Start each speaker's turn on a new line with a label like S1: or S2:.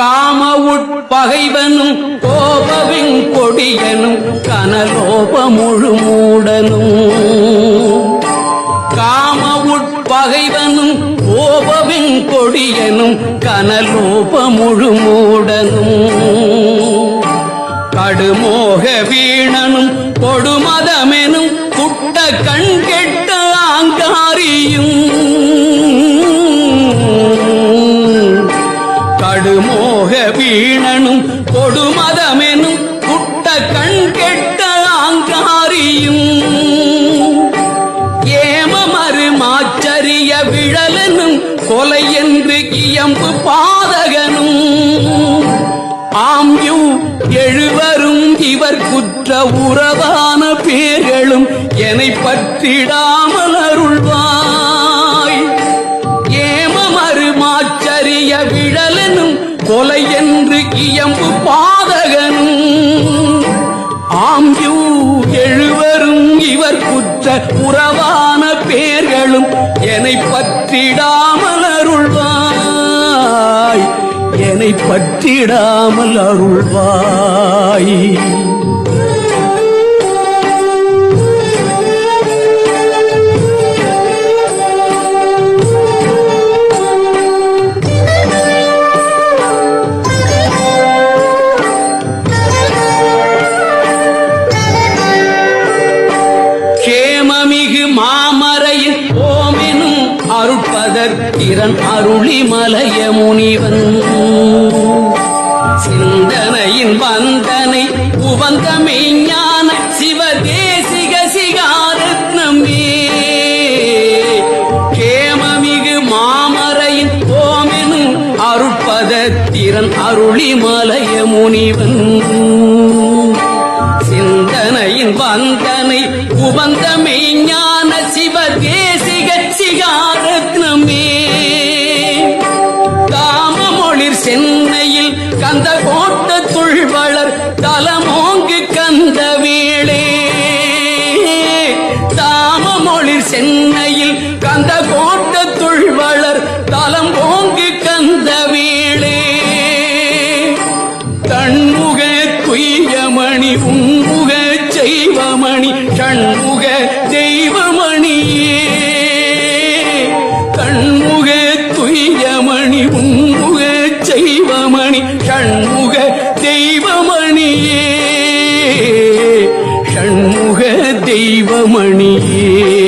S1: காம உட்பகைவனும் கோபவின் கொடியனும் கனலோப முழு மூடனும் காம உட்பகைவனும் கோபவின் கொடியனும் கனலோப முழு மூடனும் கடுமோக வீணனும் கொடுமதமெனும் குட்ட கண் கெட்ட ஆங்காரியும். வீணனும் கொடுமதமெனும் குட்ட கண் கெட்ட ஆங்காரியும். ஏமமறு மாச்சரிய விழலனும் கொலை என்று இயம்பு பாதகனும். ஆம்யூ எழுவரும் இவர் குற்ற உறவான பேர்களும் என்னை பற்றிடாமல் அருள்வார். கொலை என்று இயம்பு பாதகனும் ஆம்யூ எழுவரும் இவர் குற்ற உறவான பேர்களும் என்னை பற்றிடாமல் அருள்வாய் என்னை பற்றிடாமல் அருள்வாய். திறன் அருளி மலைய முனிவன் சிந்தனையின் வந்தனை உவந்த ஞான சிவதேசிக சிகாரத்னமே. கேமமிகு மாமரையின் ஓமெனும் அருளி மலைய முனிவன் சிந்தனையின் வந்தனை உவந்தமே அந்த கோட்டத்துள் வளர் தலமோங்கு கந்த வேளே தாமமொழிர் சென்னையில் கந்த கோட்டத்துள் வளர் தலம் ஓங்கு கந்த வீழே. தன்முக துய்யமணி உன்முக செய்வமணி ஷண்முக தெய்வ ஷண்முக தெய்வமணியே.